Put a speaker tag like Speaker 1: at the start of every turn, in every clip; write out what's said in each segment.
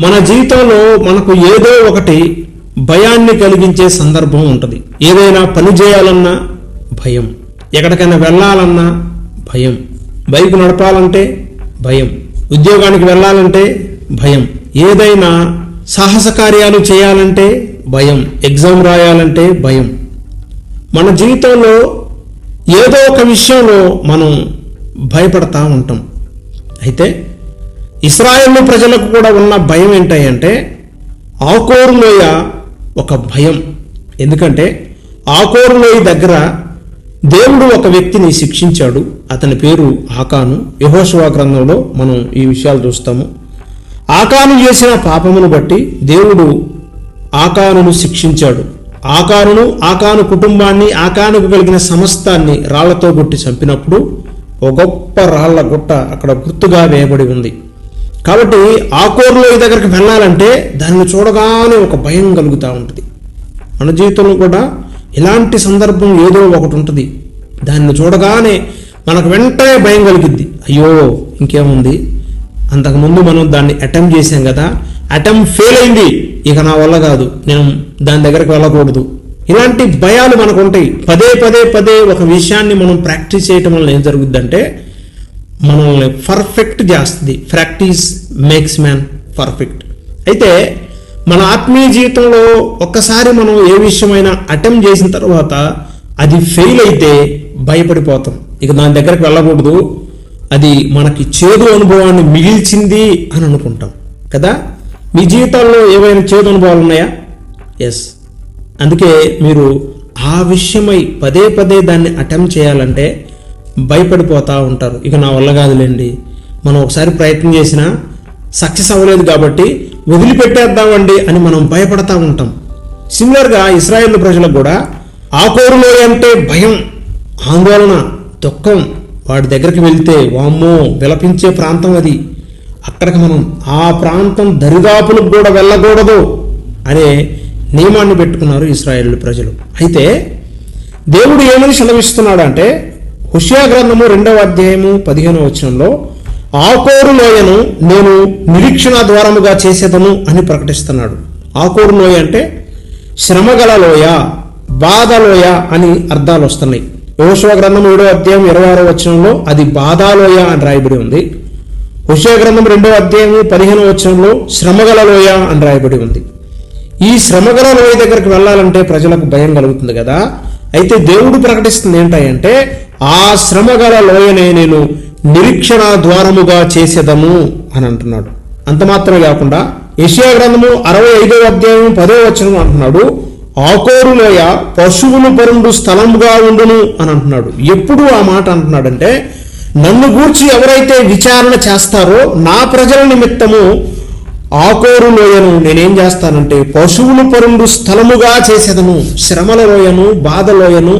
Speaker 1: మన జీవితంలో మనకు ఏదో ఒకటి భయాన్ని కలిగించే సందర్భం ఉంటుంది. ఏదైనా పని చేయాలన్నా భయం. ఎక్కడికైనా వెళ్ళాలన్నా భయం. బైక్ నడపాలంటే భయం. ఉద్యోగానికి వెళ్ళాలంటే భయం. ఏదైనా సాహస కార్యాలు చేయాలంటే భయం. ఎగ్జామ్ రాయాలంటే భయం. మన జీవితంలో ఏదో ఒక విషయంలో మనం భయపడతా ఉంటాం. అయితే ఇస్రాయేల్ ప్రజలకు కూడా ఉన్న భయం ఏంటంటే ఆకోరు లోయ ఒక భయం. ఎందుకంటే ఆకోరు లోయ దగ్గర దేవుడు ఒక వ్యక్తిని శిక్షించాడు. అతని పేరు ఆకాను. యహోశివా గ్రంథంలో మనం ఈ విషయాలు చూస్తాము. ఆకాను చేసిన పాపమును బట్టి దేవుడు ఆకానును శిక్షించాడు. ఆకానును ఆకాను కుటుంబాన్ని ఆకానుకు కలిగిన సమస్తాన్ని రాళ్ళతో కొట్టి చంపినప్పుడు ఒక గొప్ప రాళ్ళ గుట్ట అక్కడ గుర్తుగా వేయబడి ఉంది. కాబట్టి ఆకోరులో ఈ దగ్గరికి వెళ్ళాలంటే దాన్ని చూడగానే ఒక భయం కలుగుతూ ఉంటుంది. మన జీవితంలో కూడా ఇలాంటి సందర్భం ఏదో ఒకటి ఉంటుంది. దాన్ని చూడగానే మనకు వెంటనే భయం కలిగిద్ది. అయ్యో ఇంకేముంది? అంతకుముందు మనం దాన్ని అటెంప్ట్ చేశాం కదా అటెంప్ట్ ఫెయిల్ అయింది. ఇక నా వల్ల కాదు నేను దాని దగ్గరికి వెళ్ళకూడదు. ఇలాంటి భయాలు మనకు ఉంటాయి. పదే పదే పదే ఒక విషయాన్ని మనం ప్రాక్టీస్ చేయటం వల్ల ఏం జరుగుద్దంటే మనల్ని పర్ఫెక్ట్ చేస్తుంది. ప్రాక్టీస్ మేక్స్ మ్యాన్ పర్ఫెక్ట్ అయితే మన ఆత్మీయ జీవితంలో ఒక్కసారి మనం ఏ విషయమైనా అటెంప్ట్ చేసిన తర్వాత అది ఫెయిల్ అయితే భయపడిపోతాం. ఇక దాని దగ్గరకు వెళ్ళకూడదు. అది మనకి చేదు అనుభవాన్ని మిగిల్చింది అని అనుకుంటాం. కదా? మీ జీవితాల్లో ఏవైనా చేదు అనుభవాలు ఉన్నాయా? ఎస్ అందుకే మీరు ఆ విషయమై పదే పదే దాన్ని అటెంప్ట్ చేయాలంటే భయపడిపోతూ ఉంటారు. ఇక నా వల్ల కాదులేండి. మనం ఒకసారి ప్రయత్నం చేసినా సక్సెస్ అవ్వలేదు కాబట్టి వదిలిపెట్టేద్దామండి అని మనం భయపడతా ఉంటాం. సిమిలర్గా ఇస్రాయేల్ ప్రజలకు కూడా ఆకోరులో అంటే భయం ఆందోళన దుఃఖం. వాడి దగ్గరికి వెళ్తే వామ్మో విలపించే ప్రాంతం అది. అక్కడికి మనం ఆ ప్రాంతం దరిదాపులకు కూడా వెళ్ళకూడదు అనే నియమాన్ని పెట్టుకున్నారు ఇస్రాయేల్ ప్రజలు. అయితే దేవుడు ఏమని సెలవిస్తున్నాడు అంటే హుషియా గ్రంథము రెండవ అధ్యాయము పదిహేను వచనంలో ఆకోరు లోయను నేను నిరీక్షణ ద్వారముగా చేసేదను అని ప్రకటిస్తున్నాడు. ఆకోరు లోయ అంటే శ్రమగల లోయ బాధలోయ అని అర్థాలు వస్తున్నాయి. యోశవ గ్రంథం ఏడో అధ్యాయం ఇరవై ఆరో వచనంలో అది బాధాలోయ అని రాయబడి ఉంది. హుషయ గ్రంథం రెండో అధ్యాయము పదిహేను వచనంలో శ్రమగల లోయ అని రాయబడి ఉంది. ఈ శ్రమగల లోయ దగ్గరికి వెళ్ళాలంటే ప్రజలకు భయం కలుగుతుంది కదా. అయితే దేవుడు ప్రకటిస్తుంది ఏంటంటే ఆ శ్రమగల లోయనే నేను నిరీక్షణ ద్వారముగా చేసేదము అని అంటున్నాడు. అంత మాత్రమే కాకుండా యెషయా గ్రంథము అరవై ఐదవ అధ్యాయం పదో వచనం అంటున్నాడు ఆకోరు లోయ పశువులు పరుండు స్థలముగా ఉండును అని అంటున్నాడు. ఎప్పుడు ఆ మాట అంటున్నాడంటే నన్ను గూర్చి ఎవరైతే విచారణ చేస్తారో నా ప్రజల నిమిత్తము ఆకోరు లోయను నేనేం చేస్తానంటే పశువులు పరుండు స్థలముగా చేసేదను శ్రమల లోయను బాధ లోయను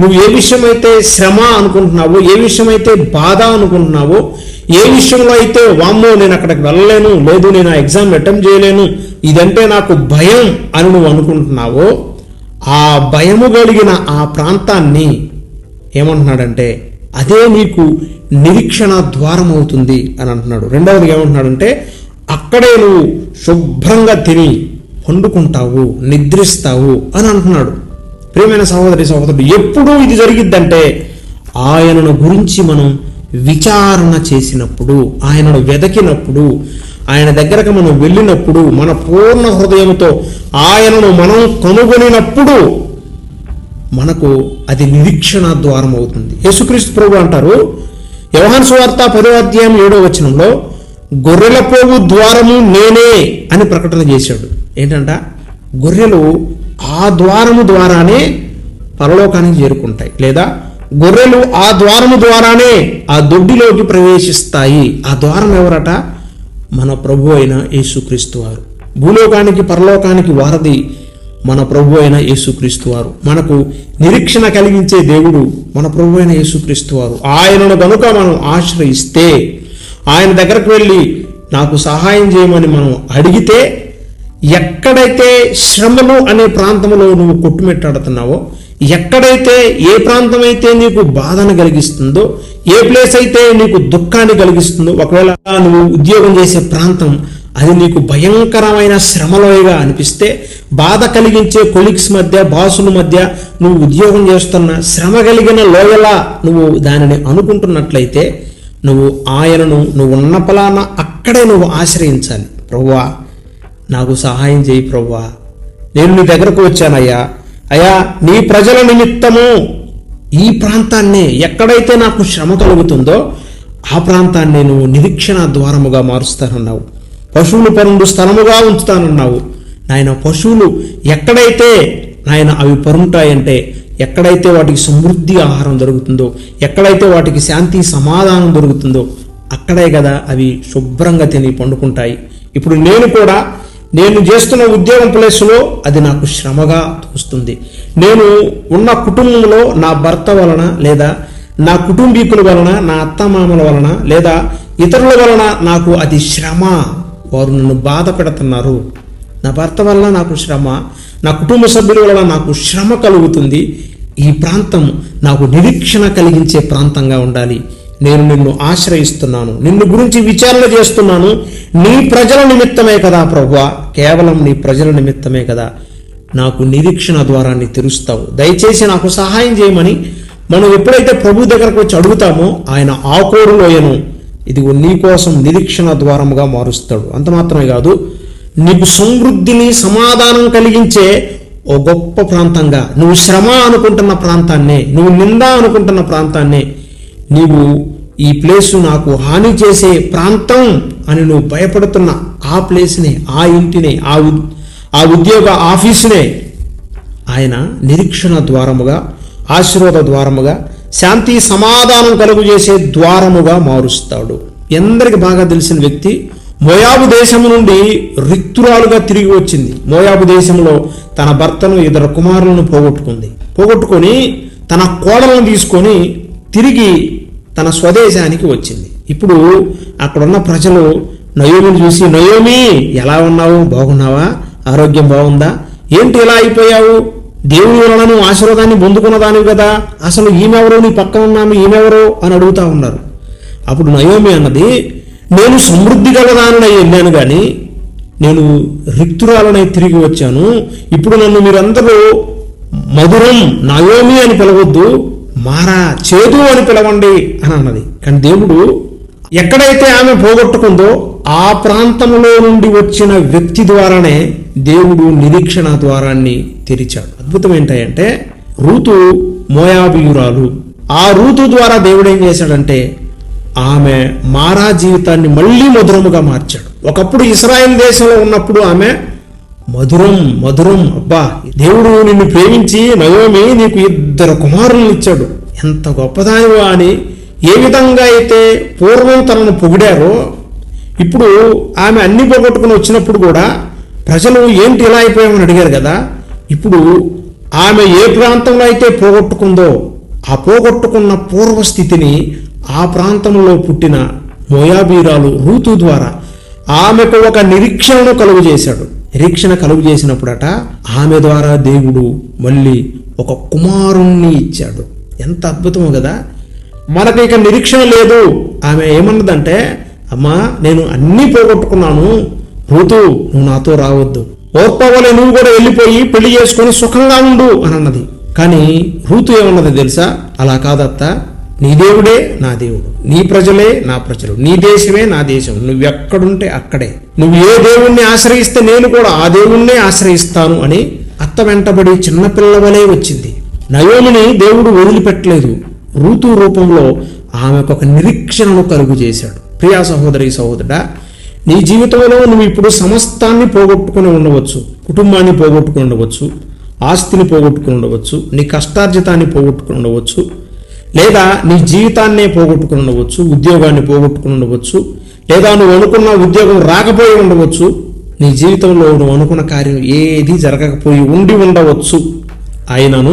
Speaker 1: నువ్వు ఏ విషయమైతే శ్రమ అనుకుంటున్నావో ఏ విషయమైతే బాధ అనుకుంటున్నావో ఏ విషయంలో అయితే వామ్మో నేను అక్కడికి వెళ్ళలేను లేదు నేను ఆ ఎగ్జామ్ అటెంప్ట్ చేయలేను ఇదంటే నాకు భయం అని నువ్వు అనుకుంటున్నావో ఆ భయము కలిగిన ఆ ప్రాంతాన్ని ఏమంటున్నాడంటే అదే నీకు నిరీక్షణ ద్వారం అవుతుంది అని అంటున్నాడు. రెండవది ఏమంటున్నాడంటే అక్కడే నువ్వు శుభ్రంగా తిని పండుకుంటావు నిద్రిస్తావు అని అంటున్నాడు. ప్రియమైన సహోదరి సహోదరుడు ఎప్పుడు ఇది జరిగిద్దంటే ఆయనను గురించి మనం విచారణ చేసినప్పుడు ఆయనను వెదకినప్పుడు ఆయన దగ్గరకు మనం వెళ్ళినప్పుడు మన పూర్ణ హృదయంతో ఆయనను మనం కనుగొనినప్పుడు మనకు అది నిరీక్షణ ద్వారం అవుతుంది. యేసుక్రీస్తు ప్రభు అంటారు యవహన్ సువార్త పదో అధ్యాయం ఏడో వచనంలో గొర్రెల పోగు ద్వారము నేనే అని ప్రకటన చేశాడు. ఏంటంట? గొర్రెలు ఆ ద్వారము ద్వారానే పరలోకానికి చేరుకుంటాయి. లేదా గొర్రెలు ఆ ద్వారము ద్వారానే ఆ దొడ్డిలోకి ప్రవేశిస్తాయి. ఆ ద్వారం ఎవరట? మన ప్రభు అయిన యేసుక్రీస్తు వారు. భూలోకానికి పరలోకానికి వారధి మన ప్రభు అయిన యేసుక్రీస్తు వారు. మనకు నిరీక్షణ కలిగించే దేవుడు మన ప్రభు అయిన యేసుక్రీస్తు వారు. ఆయనను గనుక మనం ఆశ్రయిస్తే ఆయన దగ్గరకు వెళ్ళి నాకు సహాయం చేయమని మనం అడిగితే ఎక్కడైతే శ్రమలు అనే ప్రాంతంలో నువ్వు కొట్టుమెట్టాడుతున్నావో ఎక్కడైతే ఏ ప్రాంతం అయితే నీకు బాధను కలిగిస్తుందో ఏ ప్లేస్ అయితే నీకు దుఃఖాన్ని కలిగిస్తుందో ఒకవేళ నువ్వు ఉద్యోగం చేసే ప్రాంతం అది నీకు భయంకరమైన శ్రమలోయగా అనిపిస్తే బాధ కలిగించే కొలిక్స్ మధ్య బాసుల మధ్య నువ్వు ఉద్యోగం చేస్తున్న శ్రమ కలిగిన లోయలా నువ్వు దానిని అనుకుంటున్నట్లయితే నువ్వు ఆయనను నువ్వు ఉన్న పలానా అక్కడే నువ్వు ఆశ్రయించాలి. ప్రవ్వా నాకు సహాయం చేయి ప్రవ్వా. నేను నీ దగ్గరకు వచ్చానయ్యా. అయ్యా నీ ప్రజల నిమిత్తము ఈ ప్రాంతాన్ని ఎక్కడైతే నాకు శ్రమ కలుగుతుందో ఆ ప్రాంతాన్ని నువ్వు నిరీక్షణ ద్వారముగా మారుస్తానన్నావు. పశువులు పరుండు స్థలముగా ఉంచుతానన్నావు. నాయన పశువులు ఎక్కడైతే నాయన అవి పరుంటాయంటే ఎక్కడైతే వాటికి సమృద్ధి ఆహారం దొరుకుతుందో ఎక్కడైతే వాటికి శాంతి సమాధానం దొరుకుతుందో అక్కడే కదా అవి శుభ్రంగా తిని పండుకుంటాయి. ఇప్పుడు నేను కూడా నేను చేస్తున్న ఉద్యోగం ప్లేస్లో అది నాకు శ్రమగా తోస్తుంది. నేను ఉన్న కుటుంబంలో నా భర్త వలన లేదా నా కుటుంబీకుల వలన నా అత్తమామల వలన లేదా ఇతరుల వలన నాకు అది శ్రమ. వారు నన్ను బాధ పెడుతున్నారు. నా భర్త వలన నాకు శ్రమ నా కుటుంబ సభ్యుల వలన నాకు శ్రమ కలుగుతుంది. ఈ ప్రాంతం నాకు నిరీక్షణ కలిగించే ప్రాంతంగా ఉండాలి. నేను నిన్ను ఆశ్రయిస్తున్నాను నిన్ను గురించి విచారణ చేస్తున్నాను. నీ ప్రజల నిమిత్తమే కదా ప్రభు కేవలం నీ ప్రజల నిమిత్తమే కదా నాకు నిరీక్షణ ద్వారాన్ని తెరుస్తావు. దయచేసి నాకు సహాయం చేయమని మనం ఎప్పుడైతే ప్రభు దగ్గరకు వచ్చి అడుగుతామో ఆయన ఆకోరు లోయను ఇదిగో నీ కోసం నిరీక్షణ ద్వారముగా మారుస్తాడు. అంత మాత్రమే కాదు నీకు సమృద్ధిని సమాధానం కలిగించే ఓ గొప్ప ప్రాంతంగా నువ్వు శ్రమ అనుకుంటున్న ప్రాంతాన్నే నువ్వు నింద అనుకుంటున్న ప్రాంతాన్నే నీవు ఈ ప్లేసు నాకు హాని చేసే ప్రాంతం అని నువ్వు భయపడుతున్న ఆ ప్లేస్ని ఆ ఇంటిని ఆ ఉద్- ఆ ఉద్యోగ ఆఫీసునే ఆయన నిరీక్షణ ద్వారముగా ఆశీర్వాద ద్వారముగా శాంతి సమాధానం కలుగు చేసే ద్వారముగా మారుస్తాడు. ఎందరికి బాగా తెలిసిన వ్యక్తి మోయాబు దేశము నుండి రిక్తురాలుగా తిరిగి వచ్చింది. మోయాబు దేశంలో తన భర్తను ఇద్దరు కుమారులను పోగొట్టుకుంది. పోగొట్టుకొని తన కోడలను తీసుకొని తిరిగి తన స్వదేశానికి వచ్చింది. ఇప్పుడు అక్కడున్న ప్రజలు నయోమిని చూసి నయోమి ఎలా ఉన్నావు? బాగున్నావా? ఆరోగ్యం బాగుందా? ఏంటి ఇలా అయిపోయావు? దేవుని వలన ఆశీర్వాదాన్ని పొందుకున్నదానివి కదా. అసలు ఈమెవరో? నీ పక్కన ఉన్నాము ఈమెవరో? అని అడుగుతా ఉన్నారు. అప్పుడు నయోమి అన్నది నేను సమృద్ధి గలదానై వెళ్ళాను కానీ నేను రిక్తురాలనై తిరిగి వచ్చాను. ఇప్పుడు నన్ను మీరందరూ మధురం నయోమి అని పిలవద్దు. మారా చేదు అని పిలవండి అని అన్నది. కానీ దేవుడు ఎక్కడైతే ఆమె పోగొట్టుకుందో ఆ ప్రాంతంలో నుండి వచ్చిన వ్యక్తి ద్వారానే దేవుడు నిరీక్షణ ద్వారాన్ని తెరిచాడు. అద్భుతం ఏంటంటే ఋతు మోయాబియురాలు. ఆ ఋతు ద్వారా దేవుడు ఏం చేశాడంటే ఆమె మారా జీవితాన్ని మళ్ళీ మధురముగా మార్చాడు. ఒకప్పుడు ఇస్రాయెల్ దేశంలో ఉన్నప్పుడు ఆమె మధురం మధురం. అబ్బా దేవుడు నిన్ను ప్రేమించి నయోమి నీకు ఇద్దరు కుమారులను ఇచ్చాడు. ఎంత గొప్పదానివో అని ఏ విధంగా అయితే పూర్వం తనను పొగిడారో ఇప్పుడు ఆమె అన్ని పోగొట్టుకుని వచ్చినప్పుడు కూడా ప్రజలు ఏంటి ఇలా అయిపోయామని అడిగారు కదా ఇప్పుడు ఆమె ఏ ప్రాంతంలో అయితే పోగొట్టుకుందో ఆ పోగొట్టుకున్న పూర్వస్థితిని ఆ ప్రాంతంలో పుట్టిన మోయాబీరాలు రూతు ద్వారా ఆమెకు ఒక నిరీక్షణను కలుగు చేశాడు నిరీక్షణ కలుగు చేసినప్పుడట ఆమె ద్వారా దేవుడు మళ్ళీ ఒక కుమారుణ్ణి ఇచ్చాడు. ఎంత అద్భుతమో కదా? మనకి ఇక నిరీక్షణ లేదు. ఆమె ఏమన్నదంటే అమ్మా నేను అన్నీ పోగొట్టుకున్నాను. ఋతు నువ్వు నాతో రావద్దు. ఓర్పవలే నువ్వు కూడా వెళ్ళిపోయి పెళ్ళి చేసుకొని సుఖంగా ఉండు అని అన్నది కానీ ఋతు ఏమన్నది తెలుసా? అలా కాదత్తా. నీ దేవుడే నా దేవుడు. నీ ప్రజలే నా ప్రజలు. నీ దేశమే నా దేశం. నువ్వు ఎక్కడుంటే అక్కడే. నువ్వు ఏ దేవుణ్ణి ఆశ్రయిస్తే నేను కూడా ఆ దేవుణ్ణే ఆశ్రయిస్తాను అని అత్త వెంటబడి చిన్నపిల్లవలే వచ్చింది. నయోమిని దేవుడు వదిలిపెట్టలేదు. ఋతు రూపంలో ఆమెకు ఒక నిరీక్షణను కలుగు చేశాడు. ప్రియా సహోదరి సహోదరుడా నీ జీవితంలో నువ్వు ఇప్పుడు సమస్తాన్ని పోగొట్టుకుని ఉండవచ్చు. కుటుంబాన్ని పోగొట్టుకుని ఉండవచ్చు. ఆస్తిని పోగొట్టుకుని ఉండవచ్చు. నీ కష్టార్జితాన్ని పోగొట్టుకుని ఉండవచ్చు. లేదా నీ జీవితాన్నే పోగొట్టుకుని ఉండవచ్చు ఉద్యోగాన్ని పోగొట్టుకుని ఉండవచ్చు లేదా నువ్వు అనుకున్న ఉద్యోగం రాకపోయి ఉండవచ్చు నీ జీవితంలో నువ్వు అనుకున్న కార్యం ఏది జరగకపోయి ఉండి ఉండవచ్చు. ఆయనను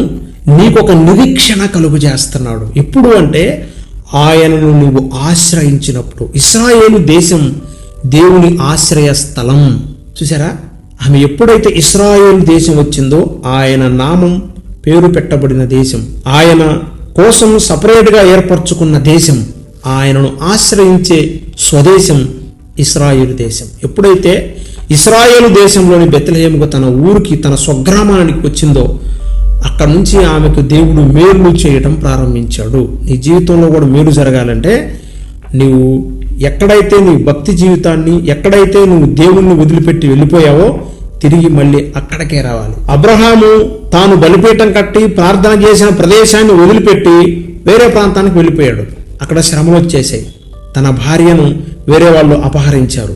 Speaker 1: నీకొక నిరీక్షణ కలుగు చేస్తున్నాడు ఎప్పుడు అంటే ఆయనను నువ్వు ఆశ్రయించినప్పుడు. ఇస్రాయేలు దేశం దేవుని ఆశ్రయ స్థలం. చూసారా ఆమె ఎప్పుడైతే ఇస్రాయేల్ దేశం వచ్చిందో ఆయన నామం పేరు పెట్టబడిన దేశం. ఆయన కోసం సపరేట్గా ఏర్పరచుకున్న దేశం ఆయనను ఆశ్రయించే స్వదేశం ఇస్రాయేల్ దేశం. ఎప్పుడైతే ఇస్రాయేల్ దేశంలోని బెత్తలహేముకు తన ఊరికి తన స్వగ్రామానికి వచ్చిందో అక్కడ నుంచి ఆమెకు దేవుడు మేలు చేయడం ప్రారంభించాడు. నీ జీవితంలో కూడా మేలు జరగాలంటే నీవు ఎక్కడైతే నీ భక్తి జీవితాన్ని ఎక్కడైతే నువ్వు దేవుణ్ణి వదిలిపెట్టి వెళ్ళిపోయావో తిరిగి మళ్ళీ అక్కడికే రావాలి. అబ్రహాము తాను బలిపీఠం కట్టి ప్రార్థన చేసిన ప్రదేశాన్ని వదిలిపెట్టి వేరే ప్రాంతానికి వెళ్ళిపోయాడు. అక్కడ శ్రమలు వచ్చేసాయి తన భార్యను వేరే వాళ్ళు అపహరించారు.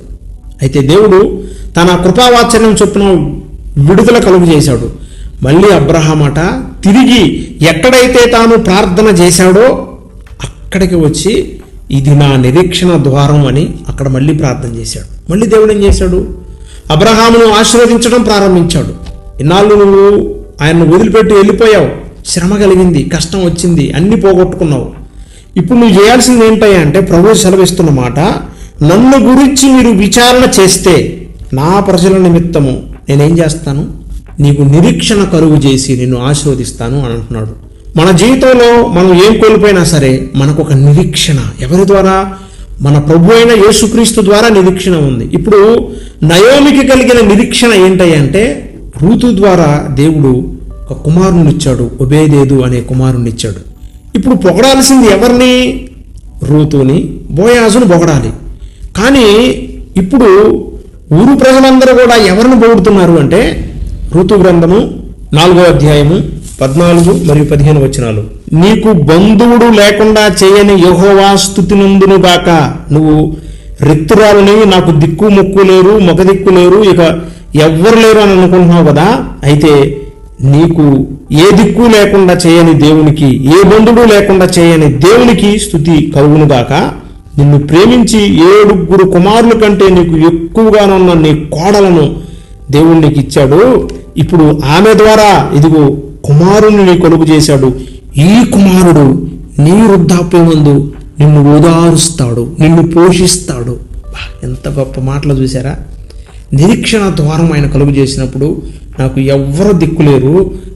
Speaker 1: అయితే దేవుడు తన కృపావాచర్యం చొప్పున విడుదల కలుగు చేశాడు. మళ్ళీ అబ్రహామట తిరిగి ఎక్కడైతే తాను ప్రార్థన చేశాడో అక్కడికి వచ్చి ఇది నా నిరీక్షణ ద్వారం అని అక్కడ మళ్ళీ ప్రార్థన చేశాడు. మళ్ళీ దేవుడు ఏం చేశాడు? అబ్రహామును ఆశీర్వదించడం ప్రారంభించాడు. ఇన్నాళ్ళు నువ్వు ఆయన్ను వదిలిపెట్టి వెళ్ళిపోయావు. శ్రమ కలిగింది కష్టం వచ్చింది అన్ని పోగొట్టుకున్నావు. ఇప్పుడు నువ్వు చేయాల్సింది ఏంటయ్యా అంటే ప్రభు సెలవిస్తున్న మాట నన్ను గురించి మీరు విచారణ చేస్తే నా ప్రజల నిమిత్తము నేనేం చేస్తాను? నీకు నిరీక్షణ కరువు చేసి నిన్ను ఆశీర్వదిస్తాను అని అంటున్నాడు. మన జీవితంలో మనం ఏం కోల్పోయినా సరే మనకు ఒక నిరీక్షణ. ఎవరి ద్వారా? మన ప్రభు అయిన యేసుక్రీస్తు ద్వారా నిరీక్షణ ఉంది. ఇప్పుడు నయోమికి కలిగిన నిరీక్షణ ఏంటంటే అంటే రూతు ద్వారా దేవుడు ఒక కుమారునిచ్చాడు ఒబేదేదు అనే కుమారునిచ్చాడు ఇప్పుడు పొగడాల్సింది ఎవరిని? రూతుని బోయాజును పొగడాలి. కానీ ఇప్పుడు ఊరు ప్రజలందరూ కూడా ఎవరిని పొగుడుతున్నారు అంటే ఋతు గ్రంథము నాలుగో అధ్యాయము పద్నాలుగు మరియు పదిహేను వచనాలు. నీకు బంధువుడు లేకుండా చేయని యహోవా స్థుతి నందును గాక. నువ్వు రిక్తురాలని నాకు దిక్కు మొక్కు లేరు మొగ దిక్కు లేరు ఇక ఎవ్వరు లేరు అని అనుకుంటున్నావు కదా? అయితే నీకు ఏ దిక్కు లేకుండా చేయని దేవునికి ఏ బంధుడు లేకుండా చేయని దేవునికి స్థుతి కలుగునుగాక నిన్ను ప్రేమించి ఏడుగురు కుమారుల కంటే నీకు ఎక్కువగానున్న నీ కోడలను దేవుడు నీకు ఇచ్చాడు. ఇప్పుడు ఆమె ద్వారా ఇదిగో కుమారుని నీ కొలుపు చేశాడు. ఈ కుమారుడు నీ వృద్ధాప్యమందు నిన్ను ఓదారుస్తాడు నిన్ను పోషిస్తాడు. ఎంత గొప్ప మాటలు చూసారా? నిరీక్షణ ద్వారం ఆయన కలుగు చేసినప్పుడు నాకు ఎవ్వరు దిక్కు లేరు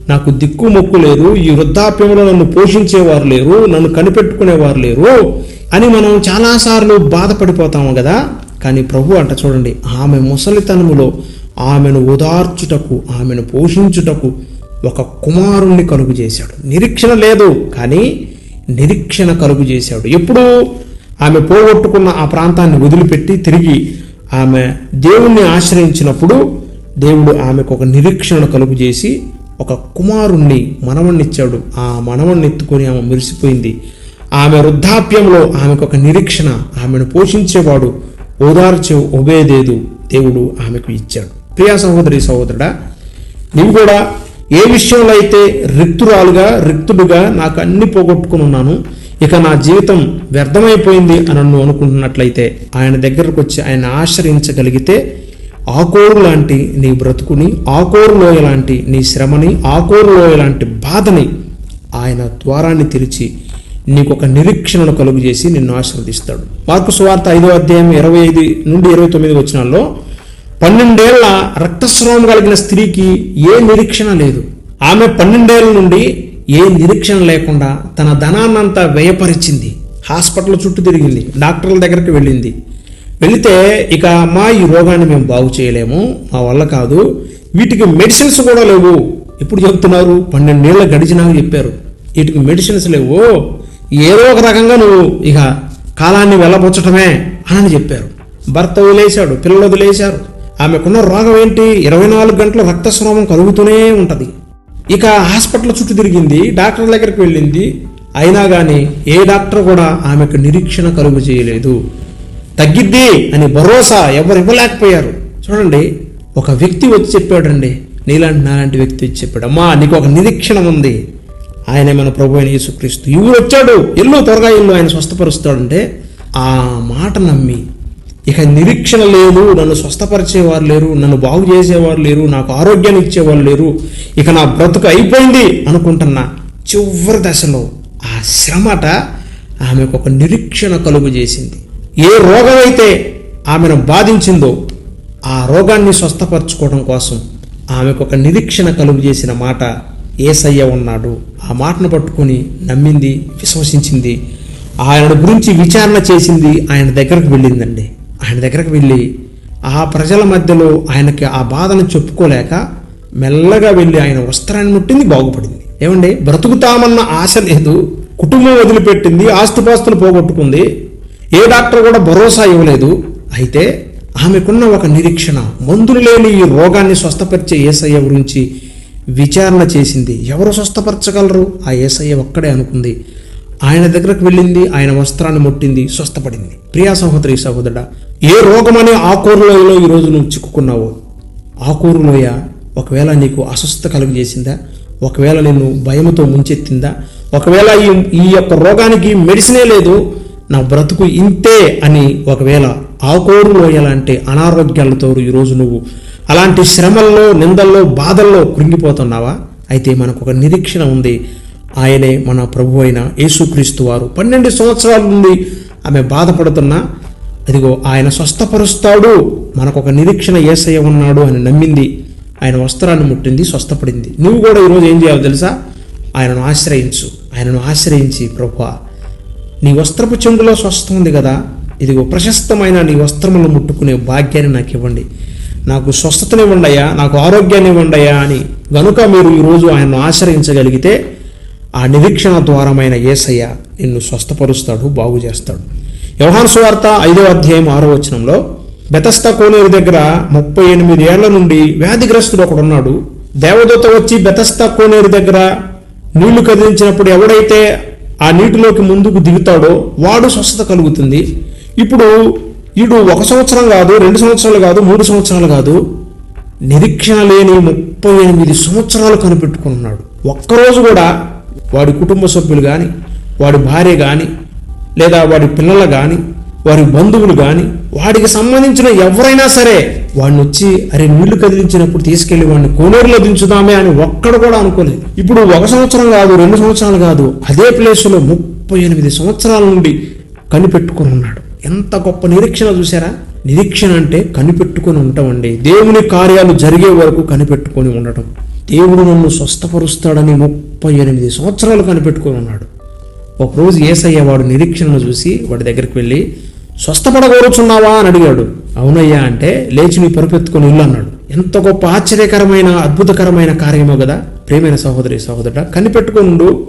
Speaker 1: నాకు దిక్కు మొక్కు లేరు ఈ వృద్ధాప్యంలో నన్ను పోషించేవారు లేరు నన్ను కనిపెట్టుకునేవారు లేరు అని మనం చాలాసార్లు బాధపడిపోతాము కదా. కానీ ప్రభు అంట చూడండి ఆమె ముసలితనములో ఆమెను ఓదార్చుటకు ఆమెను పోషించుటకు ఒక కుమారుణ్ణి కలుగు చేశాడు. నిరీక్షణ లేదు కానీ నిరీక్షణ కలుగు చేశాడు. ఎప్పుడు ఆమె పోగొట్టుకున్న ఆ ప్రాంతాన్ని వదిలిపెట్టి తిరిగి ఆమె దేవుణ్ణి ఆశ్రయించినప్పుడు దేవుడు ఆమెకు ఒక నిరీక్షణ కలుగు చేసి ఒక కుమారుణ్ణి మనవణ్ణిచ్చాడు. ఆ మనవణ్ణి ఎత్తుకొని ఆమె మెరిసిపోయింది. ఆమె వృద్ధాప్యంలో ఆమెకు ఒక నిరీక్షణ ఆమెను పోషించేవాడు ఓదార్చే ఉభయదేదు దేవుడు ఆమెకు ఇచ్చాడు. ప్రియా సహోదరి సహోదరుడా నీవు కూడా ఏ విషయంలో అయితే రిక్తురాలుగా రిక్తుడుగా నాకు అన్ని పోగొట్టుకుని ఉన్నాను ఇక నా జీవితం వ్యర్థమైపోయింది అని నువ్వు అనుకుంటున్నట్లయితే ఆయన దగ్గరకు వచ్చి ఆయన ఆశ్రయించగలిగితే ఆకోరు లాంటి నీ బ్రతుకుని ఆకోరు లోయ లాంటి నీ శ్రమని ఆకోరు లోయ లాంటి బాధని ఆయన ద్వారాన్ని తెరిచి నీకు ఒక నిరీక్షణను కలుగు చేసి నిన్ను ఆశీర్వదిస్తాడు. మార్కు సువార్త ఐదో అధ్యాయం ఇరవై ఐదు నుండి ఇరవై తొమ్మిది వచ్చినాల్లో పన్నెండేళ్ళ రక్తస్రావం కలిగిన స్త్రీకి ఏ నిరీక్షణ లేదు. ఆమె పన్నెండేళ్ళ నుండి ఏ నిరీక్షణ లేకుండా తన ధనాన్నంతా వ్యయపరిచింది. హాస్పిటల్ చుట్టూ తిరిగింది. డాక్టర్ల దగ్గరికి వెళ్ళింది. వెళితే ఇక అమ్మా ఈ రోగాన్ని మేము బాగు చేయలేము. మా వల్ల కాదు. వీటికి మెడిసిన్స్ కూడా లేవు. ఇప్పుడు చెప్తున్నారు? పన్నెండేళ్ళ గడిచినాక చెప్పారు. వీటికి మెడిసిన్స్ లేవు. ఏదో ఒక రకంగా నువ్వు ఇక కాలాన్ని వెళ్ళబుచ్చటమే అని చెప్పారు. భర్త వదిలేశాడు పిల్లలు వదిలేశారు. ఆమెకున్న రోగం ఏంటి? ఇరవై నాలుగు గంటల రక్తస్రావం కలుగుతూనే ఉంటుంది. ఇక హాస్పిటల్ చుట్టూ తిరిగింది డాక్టర్ దగ్గరికి వెళ్ళింది. అయినా కానీ ఏ డాక్టర్ కూడా ఆమెకు నిరీక్షణ కలుగు చేయలేదు. తగ్గిద్ది అని భరోసా ఎవరు ఇవ్వలేకపోయారు. చూడండి ఒక వ్యక్తి వచ్చి చెప్పాడండి. నీలాంటి నాలాంటి వ్యక్తి వచ్చి చెప్పాడు. అమ్మా నీకు ఒక నిరీక్షణ ఉంది. ఆయనే మన ప్రభు అయిన యేసుక్రీస్తు. ఈ వచ్చాడు ఎల్లు త్వరగా ఇల్లు ఆయన స్వస్థపరుస్తాడంటే ఆ మాట నమ్మి ఇక నిరీక్షణ లేదు నన్ను స్వస్థపరిచేవారు లేరు నన్ను బాగు చేసేవారు లేరు నాకు ఆరోగ్యాన్ని ఇచ్చేవారు లేరు ఇక నా బ్రతుకు అయిపోయింది అనుకుంటున్నా చివరి దశలో ఆ శ్రమట ఆమెకు ఒక నిరీక్షణ కలుగు చేసింది. ఏ రోగం అయితే ఆమెను బాధించిందో ఆ రోగాన్ని స్వస్థపరచుకోవడం కోసం ఆమెకు ఒక నిరీక్షణ కలుగు చేసిన మాట ఏసయ్య ఉన్నాడు. ఆ మాటను పట్టుకొని నమ్మింది విశ్వసించింది. ఆయన గురించి విచారణ చేసింది ఆయన దగ్గరకు వెళ్ళిందండి. ఆయన దగ్గరకు వెళ్ళి ఆ ప్రజల మధ్యలో ఆయనకి ఆ బాధను చెప్పుకోలేక మెల్లగా వెళ్ళి ఆయన వస్త్రాన్ని ముట్టింది బాగుపడింది. ఏమండి? బ్రతుకుతామన్న ఆశ లేదు కుటుంబం వదిలిపెట్టింది ఆస్తుపాస్తులు పోగొట్టుకుంది ఏ డాక్టర్ కూడా భరోసా ఇవ్వలేదు. అయితే ఆమెకున్న ఒక నిరీక్షణ మందులు లేని ఈ రోగాన్ని స్వస్థపరిచే ఏసయ్య గురించి విచారణ చేసింది. ఎవరు స్వస్థపరచగలరు? ఆ ఏసయ్య ఒక్కడే అనుకుంది. ఆయన దగ్గరకు వెళ్ళింది ఆయన వస్త్రాన్ని ముట్టింది స్వస్థపడింది. ప్రియా సహోదరి సహోదరుడా ఏ రోగమనే ఆకూరులోయలో ఈరోజు నువ్వు చిక్కుకున్నావో? ఆకూరులోయ ఒకవేళ నీకు అస్వస్థత కలుగజేసిందా? ఒకవేళ నిన్ను భయముతో ముంచెత్తిందా? ఒకవేళ ఈ ఈ యొక్క రోగానికి మెడిసినే లేదు నా బ్రతుకు ఇంతే అని ఒకవేళ ఆకోరు లోయ లాంటి అనారోగ్యాలతో ఈరోజు నువ్వు అలాంటి శ్రమల్లో నిందల్లో బాధల్లో కృంగిపోతున్నావా? అయితే మనకు ఒక నిరీక్షణ ఉంది. ఆయనే మన ప్రభు అయిన యేసుక్రీస్తు వారు. పన్నెండు సంవత్సరాల నుండి ఆమె బాధపడుతున్నా. అదిగో ఆయన స్వస్థపరుస్తాడు. మనకు ఒక నిరీక్షణ ఏసయ్య ఉన్నాడు అని నమ్మింది. ఆయన వస్త్రాన్ని ముట్టింది స్వస్థపడింది. నువ్వు కూడా ఈరోజు ఏం చేయాలో తెలుసా? ఆయనను ఆశ్రయించు. ఆయనను ఆశ్రయించి ప్రభా నీ వస్త్రపు చెంగులో స్వస్థ ఉంది కదా? ఇదిగో ప్రశస్తమైన నీ వస్త్రములను ముట్టుకునే భాగ్యాన్ని నాకు ఇవ్వండి నాకు స్వస్థతనివ్వండి అయ్యా నాకు ఆరోగ్యాన్ని ఇవ్వండియా అని గనుక మీరు ఈరోజు ఆయన్ను ఆశ్రయించగలిగితే ఆ నిరీక్షణ ద్వారమైన ఏసయ్య నిన్ను స్వస్థపరుస్తాడు బాగు చేస్తాడు యోహాను సువార్త ఐదో అధ్యాయం ఆరో వచనంలో బెతస్తా కోనేరు దగ్గర ముప్పై ఎనిమిది ఏళ్ళ నుండి వ్యాధిగ్రస్తుడు ఒకడున్నాడు. దేవదూత వచ్చి బెతస్త కోనేరు దగ్గర నీళ్ళు కదిలించినప్పుడు ఎవడైతే ఆ నీటిలోకి ముందుకు దిగుతాడో వాడు స్వస్థత కలుగుతుంది. ఇప్పుడు ఇడు ఒక సంవత్సరం కాదు రెండు సంవత్సరాలు కాదు మూడు సంవత్సరాలు కాదు నిరీక్షణ లేని ముప్పై ఎనిమిది సంవత్సరాలు కనిపెట్టుకున్నాడు. ఒక్కరోజు కూడా వాడి కుటుంబ సభ్యులు కానీ వాడి భార్య కానీ లేదా వాడి పిల్లలు కానీ వారి బంధువులు కానీ వాడికి సంబంధించిన ఎవరైనా సరే వాడిని వచ్చి అరే నీళ్ళు కదిలించినప్పుడు తీసుకెళ్ళి వాడిని కోనేరులో దించుదామే అని ఒక్కడు కూడా అనుకోలేదు. ఇప్పుడు ఒక సంవత్సరం కాదు రెండు సంవత్సరాలు కాదు అదే ప్లేసులో ముప్పై ఎనిమిది సంవత్సరాల నుండి కనిపెట్టుకుని ఉన్నాడు. ఎంత గొప్ప నిరీక్షణ చూసారా నిరీక్షణ అంటే కనిపెట్టుకొని ఉండటం అండి దేవుని కార్యాలు జరిగే వరకు కనిపెట్టుకొని ఉండటం. దేవుడు నన్ను స్వస్థపరుస్తాడని ముప్పై ఎనిమిది సంవత్సరాలు కనిపెట్టుకొని ఉన్నాడు. ఒకరోజు ఏసయ్య వాడు నిరీక్షణను చూసి వాడి దగ్గరికి వెళ్ళి స్వస్థపడగోరుచున్నావా? అని అడిగాడు. అవునయ్యా అంటే లేచి నీ పరుపెత్తుకొని ఇల్లు అన్నాడు. ఎంత గొప్ప ఆశ్చర్యకరమైన అద్భుతకరమైన కార్యమో కదా ప్రేమైన సహోదరి సహోదరుడ కనిపెట్టుకుండు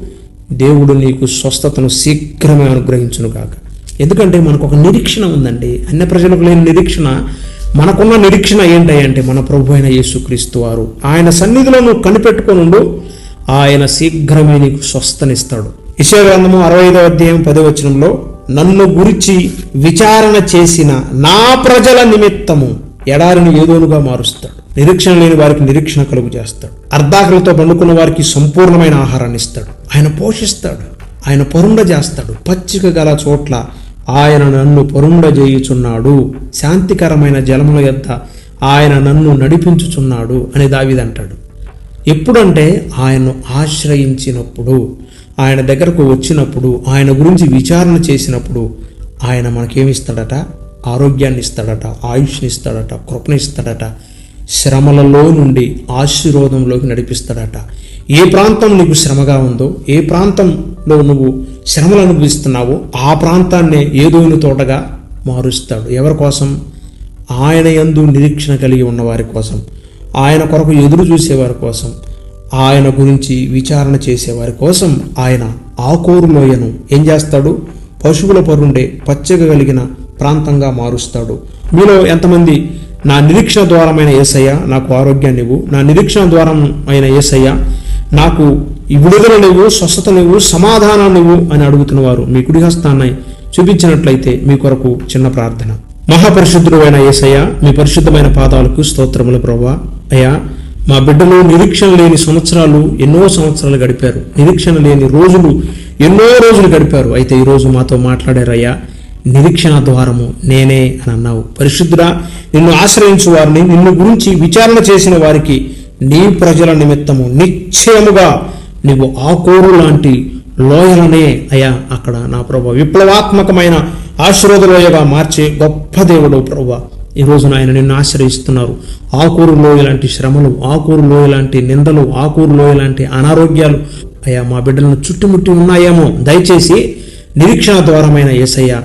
Speaker 1: దేవుడు నీకు స్వస్థతను శీఘ్రమే అనుగ్రహించును కాక ఎందుకంటే మనకు ఒక నిరీక్షణ ఉందండి. అన్య ప్రజలకు లేని నిరీక్షణ మనకున్న నిరీక్షణ ఏంటంటే మన ప్రభు అయిన యేసుక్రీస్తు వారు. ఆయన సన్నిధిలో నువ్వు కనిపెట్టుకొనుండు ఆయన శీఘ్రమే నీకు స్వస్థనిస్తాడు. గ్రంథము అరవై ఐదవ అధ్యాయం పదవచనంలో నన్ను గురించి విచారణ చేసిన నా ప్రజల నిమిత్తము ఎడారిని ఏదోనుగా మారుస్తాడు. నిరీక్షణ లేని వారికి నిరీక్షణ కలుగు చేస్తాడు. అర్ధాకలతో పండుకున్న వారికి సంపూర్ణమైన ఆహారాన్ని ఇస్తాడు. ఆయన పోషిస్తాడు. ఆయన పరుండ చేస్తాడు. పచ్చిక గల చోట్ల ఆయన నన్ను పరుండ చేయుచున్నాడు. శాంతికరమైన జలముల యొద్ద ఆయన నన్ను నడిపించుచున్నాడు అని దావిదంటాడు ఎప్పుడంటే ఆయన్ను ఆశ్రయించినప్పుడు ఆయన దగ్గరకు వచ్చినప్పుడు ఆయన గురించి విచారణ చేసినప్పుడు ఆయన మనకేమిస్తాడట? ఆరోగ్యాన్ని ఇస్తాడట ఆయుష్ని ఇస్తాడట కృపణ ఇస్తాడట శ్రమలలో నుండి ఆశీర్వాదంలోకి నడిపిస్తాడట. ఏ ప్రాంతం నీకు శ్రమగా ఉందో ఏ ప్రాంతంలో నువ్వు శ్రమలు అనుభవిస్తున్నావో ఆ ప్రాంతాన్నే ఏదోని తోటగా మారుస్తాడు. ఎవరి కోసం? ఆయన యందు నిరీక్షణ కలిగి ఉన్నవారి కోసం. ఆయన కొరకు ఎదురు చూసేవారి కోసం. ఆయన గురించి విచారణ చేసేవారి కోసం ఆయన ఆకూరు లోయను ఏం చేస్తాడు? పశువుల పరుండే పచ్చగా కలిగిన ప్రాంతంగా మారుస్తాడు. మీలో ఎంతమంది నా నిరీక్షణ ద్వారమైన ఏసయ్య నాకు ఆరోగ్యాన్ని ఇవ్వు నా నిరీక్షణ ద్వారం అయిన ఏసయ్య నాకు విడుదల నువ్వు స్వస్థత నువ్వు సమాధానం నువ్వు అని అడుగుతున్న వారు మీ కుడి హస్తాన్ని చూపించినట్లయితే మీ కొరకు చిన్న ప్రార్థన. మహాపరిశుద్ధుడు అయిన ఏసయ్య మీ పరిశుద్ధమైన పాదాలకు స్తోత్రములు ప్రభా. అయ్యా మా బిడ్డలు నిరీక్షణ లేని సంవత్సరాలు ఎన్నో సంవత్సరాలు గడిపారు. నిరీక్షణ లేని రోజులు ఎన్నో రోజులు గడిపారు. అయితే ఈరోజు మాతో మాట్లాడారయ్యా నిరీక్షణ ద్వారము నేనే అని అన్నావు. పరిశుద్ధుడా నిన్ను ఆశ్రయించు వారిని నిన్ను గురించి విచారణ చేసిన వారికి నీ ప్రజల నిమిత్తము నిశ్చయముగా నీవు ఆకోరు లాంటి లోయలనే అయ్యా అక్కడ నా ప్రభు. విప్లవాత్మకమైన ఆశీర్వద లోయగా మార్చే గొప్ప దేవుడు ప్రభు. ఈ రోజు ఆయన నిన్ను ఆశ్రయిస్తున్నారు. ఆకూరులో ఇలాంటి శ్రమలు ఆకూరులో ఇలాంటి లాంటి నిందలు ఆకూరులో ఇలాంటి లాంటి అనారోగ్యాలు అయ్యా మా బిడ్డలను చుట్టుముట్టి ఉన్నాయేమో. దయచేసి నిరీక్షణ ద్వారమైన యేసయ్య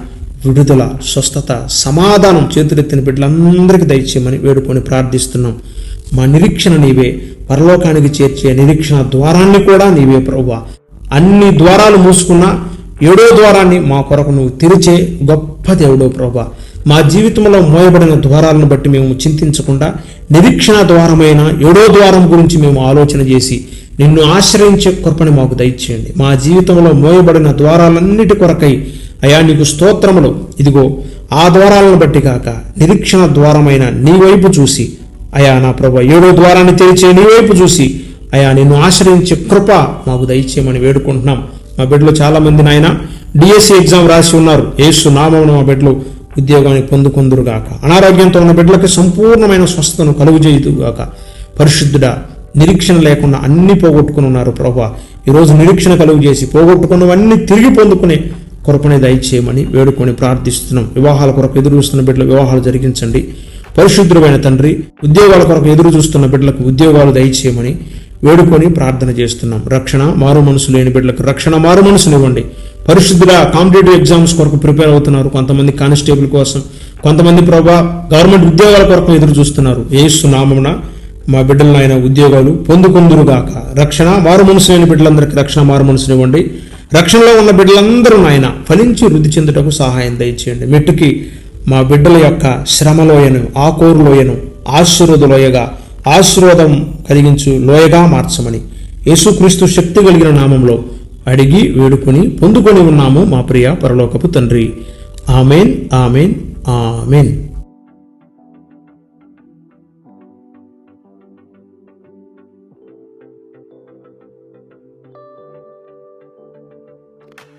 Speaker 1: విడుదల స్వస్థత సమాధానం చేతులెత్తిన బిడ్డలందరికీ దయచేయమని వేడుకొని ప్రార్థిస్తున్నాం. మా నిరీక్షణ నీవే పరలోకానికి చేర్చే నిరీక్షణ ద్వారాన్ని కూడా నీవే ప్రభువ. అన్ని ద్వారాలు మూసుకున్న ఏడో ద్వారాన్ని మా కొరకు నువ్వు తెరిచే గొప్ప దేవుడో ప్రభా మా జీవితంలో మోయబడిన ద్వారాలను బట్టి మేము చింతించకుండా నిరీక్షణ ద్వారమైన ఏడో ద్వారం గురించి మేము ఆలోచన చేసి నిన్ను ఆశ్రయించే కృపని మాకు దయచేయండి. మా జీవితంలో మోయబడిన ద్వారాలన్నిటి కొరకై అయా నీకు స్తోత్రములు. ఇదిగో ఆ ద్వారాలను బట్టి కాక నిరీక్షణ ద్వారమైన నీ వైపు చూసి అయా నా ప్రభు ఏడో ద్వారాన్ని తెరిచే నీ వైపు చూసి అయా నిన్ను ఆశ్రయించే కృప మాకు దయచేయమని వేడుకుంటున్నాం. మా బిడ్డలు చాలామంది నాయన డిఎస్సి ఎగ్జామ్ రాసి ఉన్నారు. ఏసు నామం మా బిడ్డలు ఉద్యోగాన్ని పొందుకుందురుగాక. అనారోగ్యంతో ఉన్న బిడ్డలకు సంపూర్ణమైన స్వస్థతను కలుగు చేయుదుగాక పరిశుద్ధుడా నిరీక్షణ లేకుండా అన్ని పోగొట్టుకుని ఉన్నారు ప్రభా ఈరోజు నిరీక్షణ కలుగు చేసి పోగొట్టుకున్నవన్నీ తిరిగి పొందుకునే కృపని దయచేయమని వేడుకొని ప్రార్థిస్తున్నాం. వివాహాల కొరకు ఎదురు చూస్తున్న బిడ్డలు వివాహాలు జరిగించండి. పరిశుద్ధుడైన తండ్రి ఉద్యోగాల కొరకు ఎదురు చూస్తున్న బిడ్డలకు ఉద్యోగాలు దయచేయమని వేడుకొని ప్రార్థన చేస్తున్నాం. రక్షణ మారు మనసు లేని బిడ్డలకు రక్షణ మారు మనసునివ్వండి. పరిశుద్ధుల కాంపిటేటివ్ ఎగ్జామ్స్ కొరకు ప్రిపేర్ అవుతున్నారు. కొంతమంది కానిస్టేబుల్ కోసం కొంతమంది ప్రభా గవర్నమెంట్ ఉద్యోగాల కొరకు ఎదురు చూస్తున్నారు. ఏసు నామమున మా బిడ్డలను ఆయన ఉద్యోగాలు పొందుకుందురుగాక. రక్షణ మారు మనసు లేని బిడ్డలందరికీ రక్షణ మారు మనసునివ్వండి. రక్షణలో ఉన్న బిడ్డలందరూ నాయన ఫలించి వృద్ధి చెందుటకు సహాయం దయచేయండి. మెట్టుకి మా బిడ్డల యొక్క శ్రమలోయను ఆకోరులోయను ఆశీర్వదలోయగా ఆశీర్వాదం కలిగించు లోయగా మార్చమని. యేసుక్రీస్తు శక్తి కలిగిన నామంలో అడిగి వేడుకొని పొందుకొని ఉన్నాము మా ప్రియ పరలోకపు తండ్రి. Amen amen amen.